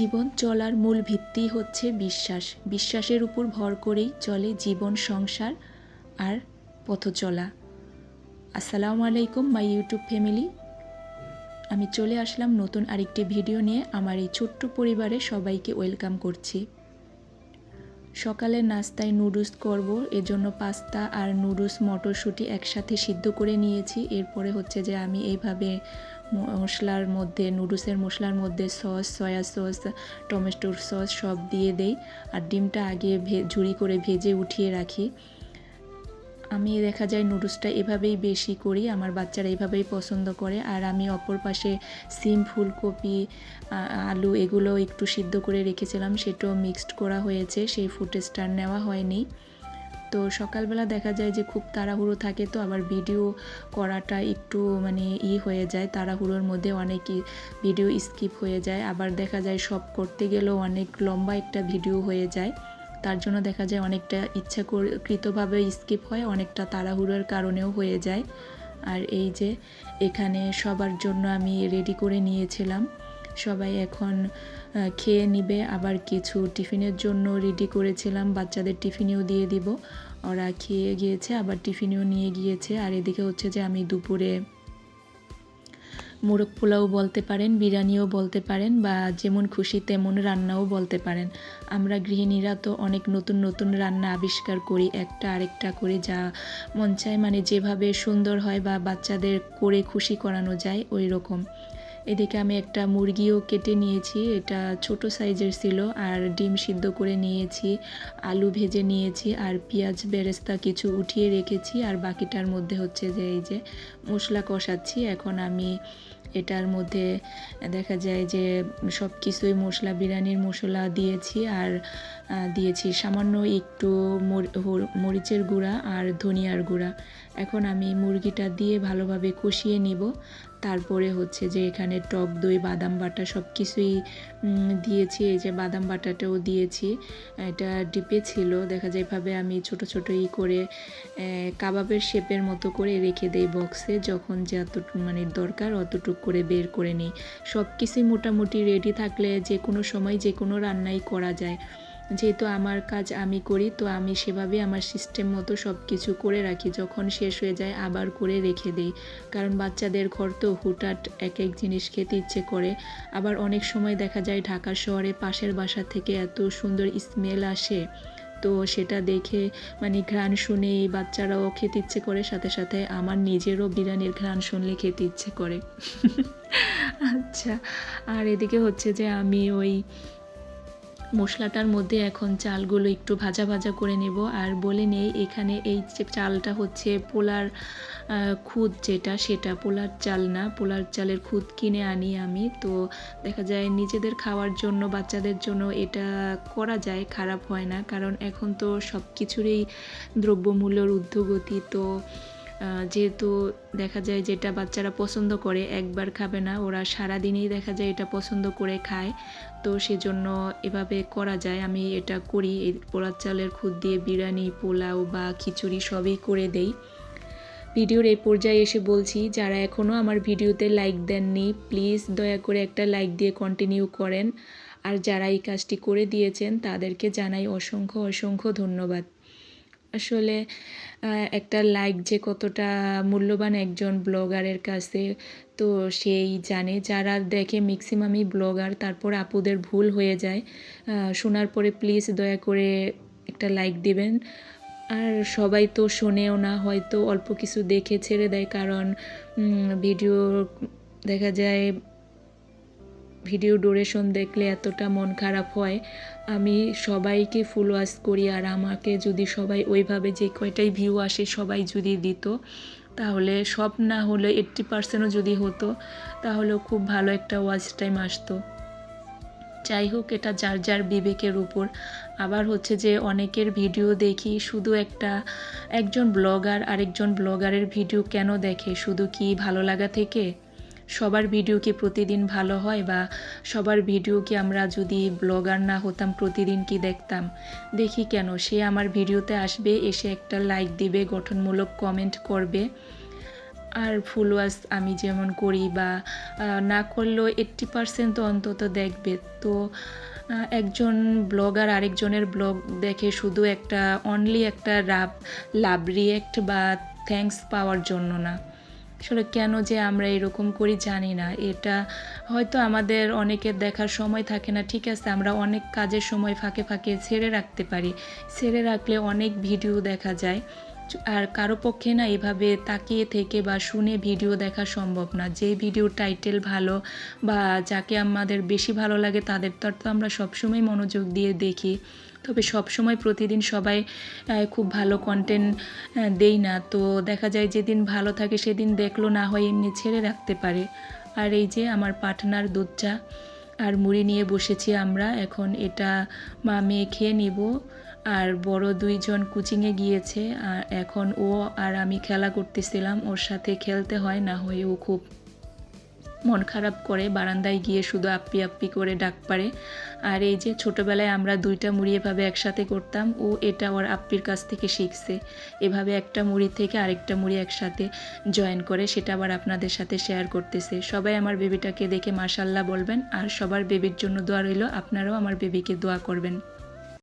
জীবন চলার মূল ভিত্তি হচ্ছে বিশ্বাস। বিশ্বাসের উপর ভর করেই চলে জীবন সংসার আর পথ চলা। আসসালামু আলাইকুম, মাই ইউটিউব ফ্যামিলি। আমি চলে আসলাম নতুন আরেকটি ভিডিও নিয়ে। আমার এই ছোট্ট পরিবারে সবাইকে ওয়েলকাম করছি। সকালের নাস্তায় নুডলস করব। এজন্য পাস্তা আর নুডলস মটরশুঁটি একসাথে সিদ্ধ করে নিয়েছি। এরপরে হচ্ছে যে আমি এইভাবে মশলার মধ্যে, নুডলসের মশলার মধ্যে সস, সয়া সস টমেটোর সস সব দিয়ে দেই আর ডিমটা আগে ঝুড়ি করে ভেজে উঠিয়ে রাখি। আমি দেখা যায় নুডলসটা এভাবেই বেশি করি, আমার বাচ্চারা এভাবেই পছন্দ করে আর আমি অপর পাশে সিম, ফুলকপি আলু এগুলো একটু সিদ্ধ করে রেখেছিলাম, সেটাও মিক্সড করা হয়েছে, সেই ফুটেজটা নেওয়া হয়নি। তো সকালবেলা দেখা যায় যে খুব তাড়াহুড়ো থাকে, তো আবার ভিডিও করাটা একটু মানে ই হয়ে যায়। তাড়াহুড়োর মধ্যে অনেক ভিডিও স্কিপ হয়ে যায়। আবার দেখা যায় সব করতে গেলেও অনেক লম্বা একটা ভিডিও হয়ে যায়। তার জন্য দেখা যায় অনেকটা ইচ্ছাকৃতভাবে স্কিপ হয়, অনেকটা তাড়াহুড়োর কারণেও হয়ে যায়। আর এই যে এখানে সবার জন্য আমি রেডি করে নিয়েছিলাম। সবাই এখন খেয়ে নিবে। আবার কিছু টিফিনের জন্য রেডি করেছিলাম। বাচ্চাদের টিফিনেও দিয়ে দিব। ওরা খেয়ে গিয়েছে, আবার টিফিনেও নিয়ে গিয়েছে। আর এদিকে হচ্ছে যে আমি দুপুরে মোরগ পোলাও বলতে পারেন, বিরিয়ানিও বলতে পারেন, বা যেমন খুশি তেমন রান্নাও বলতে পারেন। আমরা গৃহিণীরা তো অনেক নতুন নতুন রান্না আবিষ্কার করি, একটা আরেকটা করে যা মন চায়। মানে যেভাবে সুন্দর হয় বা বাচ্চাদের করে খুশি করানো যায়, ওই রকম। এদিকে আমি একটা মুরগিও কেটে নিয়েছি। এটা ছোট সাইজের ছিল আর ডিম সিদ্ধ করে নিয়েছি, আলু ভেজে নিয়েছি আর পেঁয়াজ বেরেস্তা কিছু উঠিয়ে রেখেছি আর বাকিটার মধ্যে হচ্ছে যে এই যে মশলা কষাচ্ছি। এখন আমি এটার মধ্যে দেখা যায় যে সব কিছুই মশলা, বিরিয়ানির মশলা দিয়েছি আর দিয়েছি। সামান্য একটু মরিচের গুঁড়া আর ধনিয়ার গুঁড়া। এখন আমি মুরগিটা দিয়ে ভালোভাবে কষিয়ে নিব। তারপরে হচ্ছে যে এখানে টক দই, বাদাম বাটা সব কিছুই দিয়েছি। এই যে বাদাম বাটাটাও দিয়েছি। এটা ডিপে ছিল। দেখা যায় এভাবে আমি ছোট ছোট ই করে কাবাবের শেপের মতো করে রেখে দেই বক্সে। যখন যত মানে দরকার অতটুক করে বের করে নিই। সব কিছুই মোটামুটি রেডি থাকলে যে কোনো সময় যে কোনো রান্নাই করা যায়। যেহেতু আমার কাজ আমি করি, তো আমি সেভাবে আমার সিস্টেম মতো সব কিছু করে রাখি। যখন শেষ হয়ে যায়, আবার করে রেখে দিই। কারণ বাচ্চাদের ঘর তো হুটাট এক এক জিনিস খেতে ইচ্ছে করে। আবার অনেক সময় দেখা যায় ঢাকা শহরে পাশের বাসা থেকে এত সুন্দর স্মেল আসে। তো সেটা দেখে মানে ঘ্রাণ শুনে বাচ্চারাও খেতে ইচ্ছে করে। সাথে সাথে আমার নিজেরও বিরিয়ানির ঘ্রাণ শুনলে খেতে ইচ্ছে করে। আচ্ছা আর এদিকে হচ্ছে যে আমি ওই মশলাটার মধ্যে এখন চালগুলো একটু ভাজা ভাজা করে নেব। আর বলে নেই, এখানে এই যে চালটা হচ্ছে পোলার খুদ যেটা, সেটা পোলার চাল না, পোলার চালের খুদ কিনে আনি আমি। তো দেখা যায় নিজেদের খাওয়ার জন্য, বাচ্চাদের জন্য এটা করা যায়, খারাপ হয় না। কারণ এখন তো সব কিছুরই দ্রব্যমূল্যর ঊর্ধ্বগতি, তো যেহেতু দেখা যায় যেটা বাচ্চারা পছন্দ করে একবার খাবে না, ওরা সারা দিনেই দেখা যায় এটা পছন্দ করে খায়। তো সেজন্য এভাবে করা যায়। আমি এটা করি, এই পোলার চালের খুদ দিয়ে বিরিয়ানি, পোলাও বা খিচুড়ি সবই করে দেই। ভিডিওর এই পর্যায়ে এসে বলছি, যারা এখনও আমার ভিডিওতে লাইক দেননি প্লিজ দয়া করে একটা লাইক দিয়ে কন্টিনিউ করেন। আর যারা এই কাজটি করে দিয়েছেন, তাদেরকে জানাই অসংখ্য অসংখ্য ধন্যবাদ। আসলে একটা লাইক যে কতটা মূল্যবান একজন ব্লগারের কাছে তো সেই জানে। যারা দেখে ম্যাক্সিমামই ব্লগার, তারপর আপুদের ভুল হয়ে যায় শোনার পরে প্লিজ দয়া করে একটা লাইক দিবেন। আর সবাই তো শোনেও না, হয়তো অল্প কিছু দেখে ছেড়ে দেয়, কারণ ভিডিও দেখা যায় ভিডিও ডোরেশন দেখলে এতটা মন খারাপ হয়। আমি সবাইকে ফুল করি আর আমাকে যদি সবাই ওইভাবে যে কয়টাই ভিউ আসে সবাই যদি দিত, তাহলে সব না হলে এইট্টি পার্সেন্টও যদি হতো, তাহলেও খুব ভালো একটা ওয়াচ টাইম আসতো। যাই হোক, এটা যার যার বিবেকের উপর। আবার হচ্ছে যে অনেকের ভিডিও দেখি শুধু একটা, একজন ব্লগার আরেকজন ব্লগারের ভিডিও কেন দেখে? শুধু কি ভালো লাগা থেকে? সবার ভিডিও কি প্রতিদিন ভালো হয় বা সবার ভিডিও কি আমরা যদি ব্লগার না হতাম প্রতিদিন কি দেখতাম? দেখি কেন? সে আমার ভিডিওতে আসবে, এসে একটা লাইক দিবে, গঠনমূলক কমেন্ট করবে। আর ফুল ওয়াশ আমি যেমন করি বা না করলেও এইট্টি পার্সেন্ট তো অন্তত দেখবে। তো একজন ব্লগার আরেকজনের ব্লগ দেখে শুধু একটা অনলি একটা রাব লাভ রিয়েক্ট বা থ্যাঙ্কস পাওয়ার জন্য না। আসলে কেন যে আমরা এরকম করি জানি না। এটা হয়তো আমাদের অনেকের দেখার সময় থাকে না, ঠিক আছে, আমরা অনেক কাজের সময় ফাঁকে ফাঁকে ছেড়ে রাখতে পারি। ছেড়ে রাখলে অনেক ভিডিও দেখা যায়। আর কারও পক্ষে না এভাবে তাকিয়ে থেকে বা শুনে ভিডিও দেখা সম্ভব না। যে ভিডিও টাইটেল ভালো বা যাকে আমাদের বেশি ভালো লাগে তাদের তো তো আমরা সবসময় মনোযোগ দিয়ে দেখি। তবে সবসময় প্রতিদিন সবাই খুব ভালো কন্টেন্ট দেই না। তো দেখা যায় যেদিন ভালো থাকে সেদিন দেখল না হয় এমনি ছেড়ে রাখতে পারে। আর এই যে আমার পাটনার দুধ চা আর মুড়ি নিয়ে বসেছি আমরা, এখন এটা মা মেয়ে খেয়ে নিব। আর বড় দুইজন কোচিংয়ে গিয়েছে, আর এখন ও আর আমি খেলা করতেছিলাম, ওর সাথে খেলতে হয়, না হয়ে ও খুব মন খারাপ করে, বারান্দায় গিয়ে শুধু আপ্পি আপ্পি করে ডাক পারে আর এই যে ছোটোবেলায় আমরা দুইটা মুড়ি এভাবে একসাথে করতাম, ও এটা ওর আপ্পির কাছ থেকে শিখছে। এভাবে একটা মুড়ি থেকে আরেকটা মুড়ি একসাথে জয়েন করে, সেটা আবার আপনাদের সাথে শেয়ার করতেছে। সবাই আমার বেবিটাকে দেখে মাশাল্লাহ বলবেন, আর সবার বেবির জন্য দোয়া রইল, আপনারাও আমার বেবিকে দোয়া করবেন।